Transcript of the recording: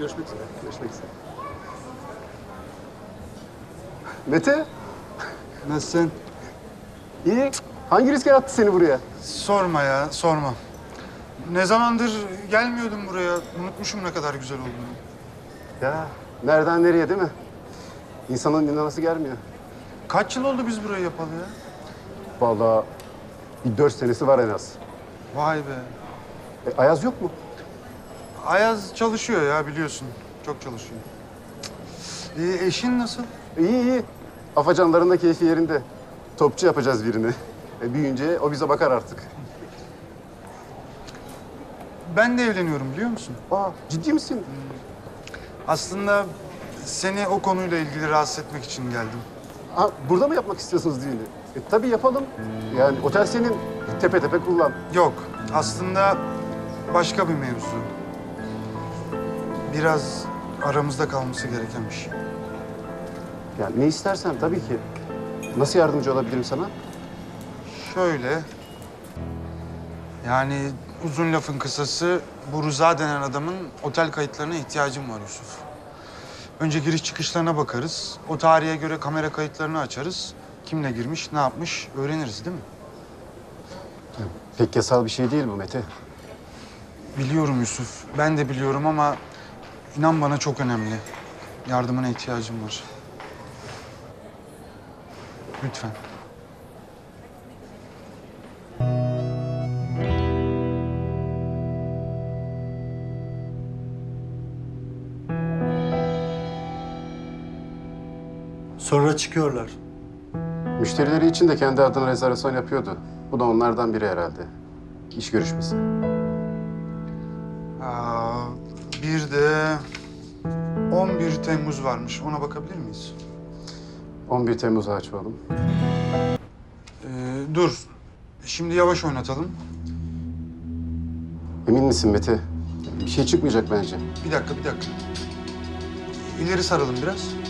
Görüşmek üzere. Görüşmek üzere. Mete. Nasılsın? İyi. Hangi rüzgar attı seni buraya? Sorma ya, sorma. Ne zamandır gelmiyordum buraya. Unutmuşum ne kadar güzel olduğunu. Ya nereden nereye değil mi? İnsanın dinlemesi gelmiyor. Kaç yıl oldu biz burayı yapalı ya? Vallahi bir dört senesi var en az. Vay be. E, Ayaz yok mu? Ayaz çalışıyor ya biliyorsun. Çok çalışıyor. Ee, eşin nasıl? İyi iyi. Afacanların da keyfi yerinde. Topçu yapacağız birini. E, büyüyünce o bize bakar artık. Ben de evleniyorum biliyor musun? Aa, ciddi misin? Aslında seni o konuyla ilgili rahatsız etmek için geldim. Ha, burada mı yapmak istiyorsunuz düğünü? E, tabii yapalım. Yani otel senin. Tepe tepe kullan. Yok, aslında başka bir mevzu. Biraz aramızda kalması gereken bir şey. Yani ne istersen tabii ki. Nasıl yardımcı olabilirim sana? Şöyle. Yani uzun lafın kısası bu Rıza denen adamın otel kayıtlarına ihtiyacım var Yusuf. Önce giriş çıkışlarına bakarız. O tarihe göre kamera kayıtlarını açarız. Kimle girmiş, ne yapmış öğreniriz değil mi? Pek yasal bir şey değil bu Mete. Biliyorum Yusuf. Ben de biliyorum ama inan bana çok önemli. Yardımına ihtiyacım var. Lütfen. Sonra çıkıyorlar. Müşterileri için de kendi adına rezervasyon yapıyordu. Bu da onlardan biri herhalde. İş görüşmesi. Aa, bir de 11 Temmuz varmış. Ona bakabilir miyiz? 11 Temmuz'u açalım. Ee, dur. Şimdi yavaş oynatalım. Emin misin Mete? Bir şey çıkmayacak bence. Bir dakika, bir dakika. İleri saralım biraz.